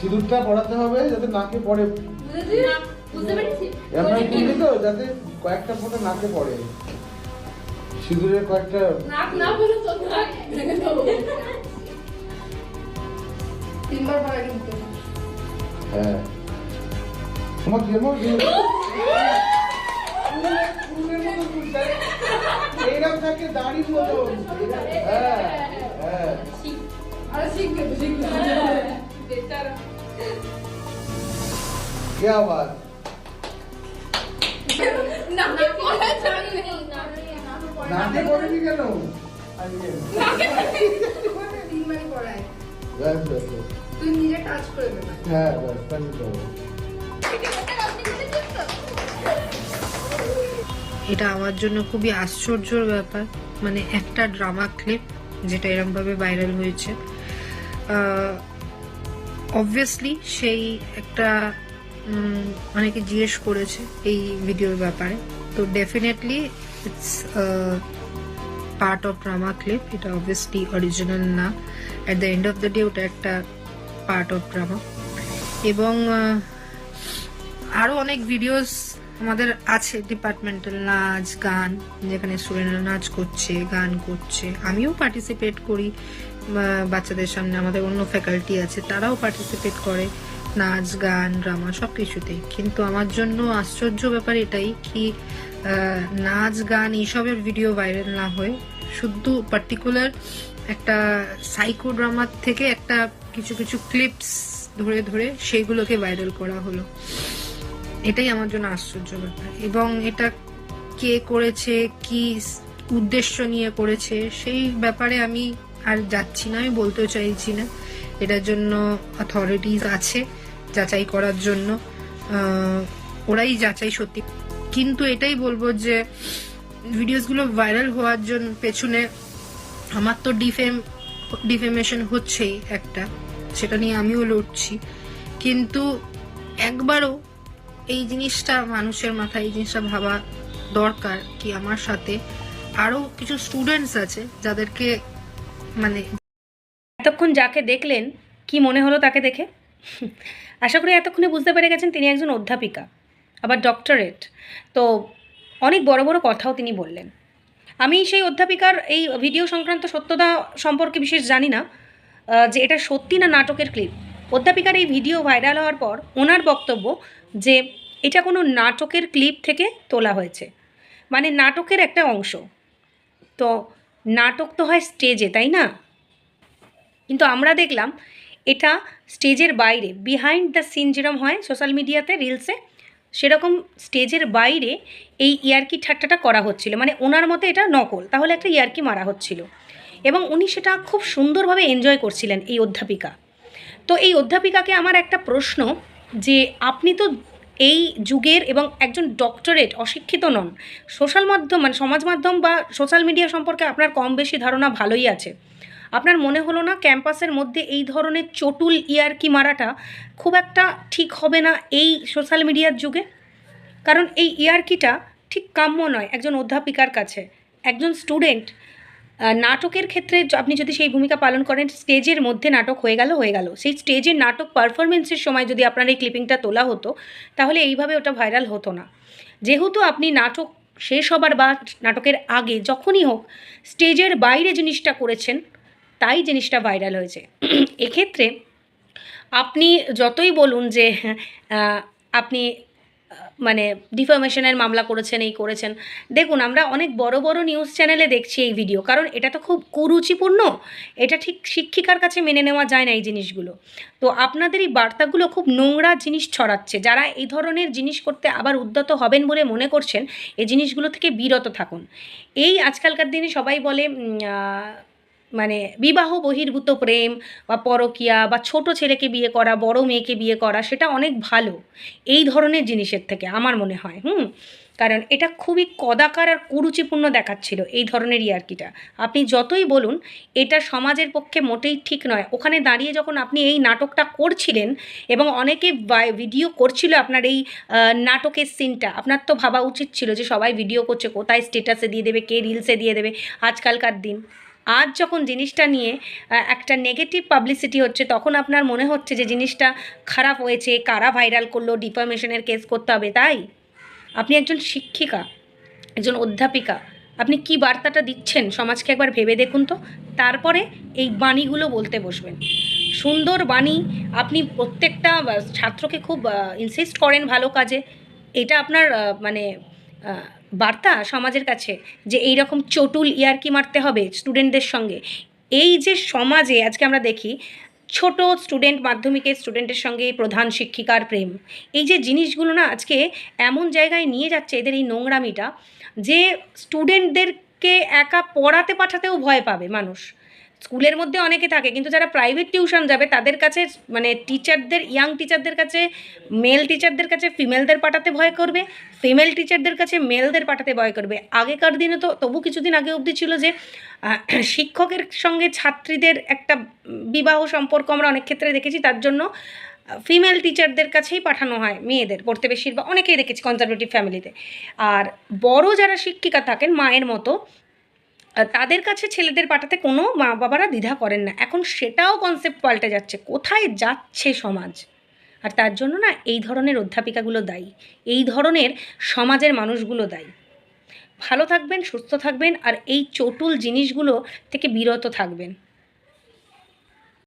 সিঁদুরটা পড়াতে হবে যাতে নাকে পড়ে। করবি তো যাতে কয়েকটা ফোঁটা নাকে পড়ে। সিঁদুরের কয়েকটা নাক না বলে তো নাক তিনবার পরে কিন্তু। হ্যাঁ। তোমার এইরকম থাকে দাড়ির মতো হ্যাঁ। হ্যাঁ আরে শিখবে তো শিখবে বেটার क्या बात না না পড়া জানি না নাকে পড়েনি কেন আজকে তিনবারই পড়ায় ব্যাস ব্যাস ব্যাস। তুই নিজে টাচ করে দেবে হ্যাঁ ব্যাস তাহলে তো হবে। এটা আমার জন্য খুবই আশ্চর্যর ব্যাপার মানে একটা ড্রামা ক্লিপ যেটা এরমভাবে ভাইরাল হয়েছে অবভিয়াসলি সেই একটা অনেকে জিজ্ঞেস করেছে এই ভিডিওর ব্যাপারে। তো definitely it's part of drama clip এটা অবভিয়াসলি অরিজিনাল না। At the end of the day ওটা একটা পার্ট অফ ড্রামা এবং আরও অনেক ভিডিওস আমাদের আছে ডিপার্টমেন্টাল নাচ, গান, যেখানে স্টুডেন্টরা নাচ করছে, গান করছে। আমিও পার্টিসিপেট করি বাচ্চাদের সামনে আমাদের অন্য ফ্যাকাল্টি আছে, তারাও পার্টিসিপেট করে। নাচ, গান ড্রামা সব কিছুতেই কিন্তু আমার জন্য আশ্চর্য ব্যাপার এটাই কি নাচ, গান এইসবের ভিডিও ভাইরাল না হয়ে শুধু পার্টিকুলার একটা সাইকো ড্রামার থেকে একটা কিছু কিছু ক্লিপস ধরে ধরে সেইগুলোকে ভাইরাল করা হলো। এটাই আমার জন্য আশ্চর্য ব্যাপার। এবং এটা কে করেছে, কি উদ্দেশ্য নিয়ে করেছে, সেই ব্যাপারে আমি আর যাচ্ছি না, আমি বলতেও চাইছি না। এটার জন্য অথরিটিস আছে যাচাই করার জন্য। ওরাই যাচাই সত্যি। কিন্তু এটাই বলব যে, ভিডিওসগুলো ভাইরাল হওয়ার জন্য পেছনে আমার তো ডিফেম, ডিফেমেশন হচ্ছেই একটা, সেটা নিয়ে আমিও লড়ছি। কিন্তু একবারও এই জিনিসটা মানুষের মাথায়, এই জিনিসটা ভাবা দরকার কি আমার সাথে। আরও কিছু স্টুডেন্টস আছে যাদেরকে মানে এতক্ষণ যাকে দেখলেন, কি মনে হলো তাকে দেখে? আশা করি এতক্ষণে বুঝতে পেরে গেছেন তিনি একজন অধ্যাপিকা, আবার ডক্টরেট তো অনেক বড় বড় কথাও তিনি বললেন। আমি সেই অধ্যাপিকার এই ভিডিও সংক্রান্ত সত্যতা সম্পর্কে বিশেষ জানি না যে এটা সত্যি না নাটকের ক্লিপ অধ্যাপিকার এই ভিডিও ভাইরাল হওয়ার পর ওনার বক্তব্য যে এটা কোনো নাটকের ক্লিপ থেকে তোলা হয়েছে। মানে নাটকের একটা অংশ। তো নাটক তো হয় স্টেজে, তাই না? কিন্তু আমরা দেখলাম এটা স্টেজের বাইরে বিহাইন্ড দ্য সিন যেরকম হয় সোশ্যাল মিডিয়াতে রিলসে সেরকম স্টেজের বাইরে এই ইয়ার্কি ঠাট্টাটা করা হচ্ছিল। মানে ওনার মতে এটা নকল। তাহলে একটা ইয়ার্কি মারা হচ্ছিল। এবং উনি সেটা খুব সুন্দরভাবে এনজয় করছিলেন এই অধ্যাপিকা। তো এই অধ্যাপিকাকে আমার একটা প্রশ্ন যে আপনি তো এই যুগের এবং একজন ডক্টরেট অশিক্ষিত নন। সোশ্যাল মাধ্যম মানে সমাজ মাধ্যম বা সোশ্যাল মিডিয়া সম্পর্কে আপনার কম বেশি ধারণা ভালোই আছে। আপনার মনে হলো না ক্যাম্পাসের মধ্যে এই ধরনের চটুল ইয়ারকি মারাটা খুব একটা ঠিক হবে না এই সোশ্যাল মিডিয়ার যুগে? কারণ এই ইয়ারকিটা ঠিক কাম্য নয়, একজন অধ্যাপিকার কাছে। একজন স্টুডেন্ট নাটকের ক্ষেত্রে আপনি যদি সেই ভূমিকা পালন করেন, স্টেজের মধ্যে নাটক হয়ে গেল হয়ে গেল। সেই স্টেজের নাটক পারফরমেন্সের সময় যদি আপনার এই ক্লিপিংটা তোলা হতো, তাহলে এইভাবে ওটা ভাইরাল হতো না। যেহেতু আপনি নাটক শেষ হবার বা নাটকের আগে যখনই হোক, স্টেজের বাইরে জিনিসটা করেছেন, তাই জিনিসটা ভাইরাল হয়েছে। এক্ষেত্রে আপনি যতই বলুন যে আপনি মানে ডিফরমেশনের মামলা করেছেন, এই করেছেন। দেখুন, আমরা অনেক বড় বড় নিউজ চ্যানেলে দেখছি এই ভিডিও কারণ এটা তো খুব কুরুচিপূর্ণ। এটা ঠিক শিক্ষিকার কাছে মেনে নেওয়া যায় না এই জিনিসগুলো। তো আপনাদের এই বার্তাগুলো খুব নোংরা জিনিস ছড়াচ্ছে। যারা এই ধরনের জিনিস করতে আবার উদ্যত হবেন বলে মনে করছেন, এই জিনিসগুলো থেকে বিরত থাকুন। এই আজকালকার দিনে সবাই বলে মানে বিবাহ বহির্ভূত প্রেম বা পরকিয়া বা ছোট ছেলেকে বিয়ে করা, বড় মেয়েকে বিয়ে করা, সেটা অনেক ভালো। এই ধরনের জিনিসের থেকে আমার মনে হয়, হুম? কারণ এটা খুবই কদাকার আর কুরুচিপূর্ণ দেখাচ্ছিল এই ধরনের ইয়ার্কিটা আপনি যতই বলুন, এটা সমাজের পক্ষে মোটেই ঠিক নয়। ওখানে দাঁড়িয়ে যখন আপনি এই নাটকটা করছিলেন এবং অনেকে ভিডিও করছিল আপনার এই নাটকের সিনটা, আপনার তো ভাবা উচিত ছিল যে সবাই ভিডিও করছে, কোথায় স্টেটাসে দিয়ে দেবে, কে রিলসে দিয়ে দেবে, আজকালকার দিন। আজ যখন জিনিসটা নিয়ে একটা নেগেটিভ পাবলিসিটি হচ্ছে, তখন আপনার মনে হচ্ছে যে জিনিসটা খারাপ হয়েছে, কারা ভাইরাল করল ডিফামেশনের কেস করতে হবে, তাই? আপনি একজন শিক্ষিকা, একজন অধ্যাপিকা, আপনি কি বার্তাটা দিচ্ছেন? সমাজকে একবার ভেবে দেখুন তো। তারপরে এই বাণীগুলো বলতে বসবেন। সুন্দর বাণী, আপনি প্রত্যেকটা ছাত্রকে খুব ইনসিস্ট করেন ভালো কাজে। এটা আপনার মানে বার্তা সমাজের কাছে যে এই রকম চটুল ইয়ারকি মারতে হবে স্টুডেন্টদের সঙ্গে। এই যে সমাজে আজকে আমরা দেখি, ছোট স্টুডেন্ট মাধ্যমিকের স্টুডেন্টের সঙ্গে প্রধান শিক্ষিকার প্রেম। এই যে জিনিসগুলো না আজকে এমন জায়গায় নিয়ে যাচ্ছে এদের এই নোংরামিটা যে স্টুডেন্টদেরকে একা পড়াতে পাঠাতেও ভয় পাবে মানুষ। স্কুলের মধ্যে অনেকে থাকে, কিন্তু যারা প্রাইভেট টিউশন যাবে, তাদের কাছে মানে টিচারদের ইয়াং টিচারদের কাছে মেল টিচারদের কাছে ফিমেলদের পাঠাতে ভয় করবে ফিমেল টিচারদের কাছে মেলদের পাঠাতে ভয় করবে। আগেকার দিনে তো, তবু কিছুদিন আগে অবধি ছিল যে শিক্ষকের সঙ্গে ছাত্রীদের একটা বিবাহ সম্পর্ক আমরা অনেক ক্ষেত্রে দেখেছি, তার জন্য ফিমেল টিচারদের কাছেই পাঠানো হয় মেয়েদের, পড়তে বেশিরভাগ, অনেকেই দেখেছি কনজারভেটিভ ফ্যামিলিতে আর বড় যারা শিক্ষিকা থাকেন, মায়ের মতো তাদের কাছে ছেলেদের পাঠাতে কোনো মা বাবারা দ্বিধা করেন না। এখন সেটাও কনসেপ্ট পাল্টে যাচ্ছে। কোথায় যাচ্ছে সমাজ? আর তার জন্য না এই ধরনের অধ্যাপিকাগুলো দায়ী। এই ধরনের সমাজের মানুষগুলো দায়ী। ভালো থাকবেন, সুস্থ থাকবেন, আর এই চটুল জিনিসগুলো থেকে বিরত থাকবেন।